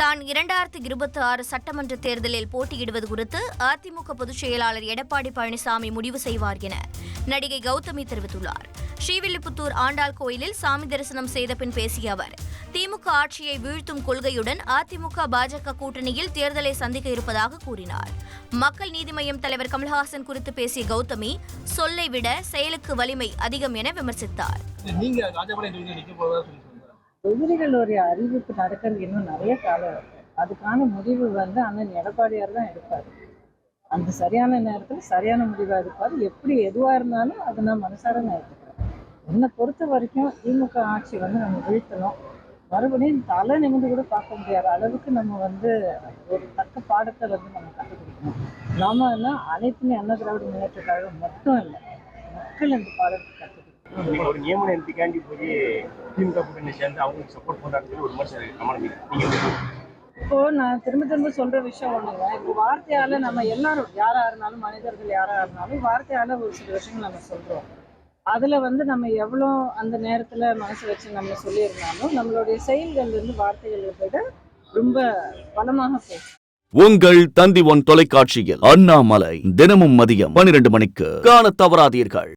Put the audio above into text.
தான் இரண்டாயிரத்தி இருபத்தி ஆறு சட்டமன்ற தேர்தலில் போட்டியிடுவது குறித்து அதிமுக பொதுச் செயலாளர் எடப்பாடி பழனிசாமி முடிவு செய்வார் என நடிகை கௌதமி தெரிவித்துள்ளார். ஸ்ரீவில்லிபுத்தூர் ஆண்டாள் கோயிலில் சாமி தரிசனம் செய்த பின் பேசிய அவர் திமுக ஆட்சியை வீழ்த்தும் கொள்கையுடன் அதிமுக பாஜக கூட்டணியில் தேர்தலை சந்திக்க இருப்பதாக கூறினார். மக்கள் நீதி மய்யம் தலைவர் கமல்ஹாசன் குறித்து பேசிய கௌதமி சொல்லை விட செயலுக்கு வலிமை அதிகம் என விமர்சித்தார். தொகுதிகளுடைய அறிவிப்பு நடக்கிறது இன்னும் நிறைய காலம் இருக்கு. அதுக்கான முடிவு வந்து அண்ணன் எடப்பாடியார் தான் எடுப்பார். அந்த சரியான நேரத்தில் சரியான முடிவாக எடுப்பார். எப்படி எதுவாக இருந்தாலும் அதை நான் மனசார நான் எடுத்துக்கிறேன் என்னை பொறுத்த வரைக்கும் திமுக ஆட்சி வந்து நம்ம வீழ்த்தணும். மறுபடியும் தலை நிமிந்து கூட பார்க்க முடியாத அளவுக்கு நம்ம வந்து ஒரு தக்க பாடத்தை வந்து நம்ம கற்றுக்கணும் நாம என்ன அனைத்துமே அண்ணா திராவிட முன்னேற்ற கழகம் மட்டும் இல்லை மக்கள் இந்த பாடத்தை கற்றுக்கணும் ஒரு நியமன எம்பிக்காண்டி போய் திமுக கூட்டணி சேர்ந்து அவங்களுக்கு சப்போர்ட் பண்றாங்கன்னு சொல்லி ஒரு விமர்சனம் இருக்கு கமல் மீது. நீங்க எப்படி பாக்குறீங்க? இப்போ நான் திரும்ப திரும்ப சொல்ற விஷயம் ஒண்ணுங்க இப்போ வார்த்தையால நம்ம எல்லாரும் யாரா இருந்தாலும் மனிதர்கள் யாரா இருந்தாலும் வார்த்தையால ஒரு சில விஷயங்கள் நம்ம சொல்றோம் அதுல வந்து நம்ம எவ்வளோ அந்த நேரத்துல மனசு வச்சு நம்ம சொல்லியிருந்தாலும் நம்மளுடைய செயல்கள் வந்து வார்த்தைகளை விட ரொம்ப பலமாக பேசும் உங்கள் தந்தி ஒன் தொலைக்காட்சியில் அண்ணாமலை தினமும் மதியம் பனிரெண்டு மணிக்கு காணத் தவறாதீர்கள்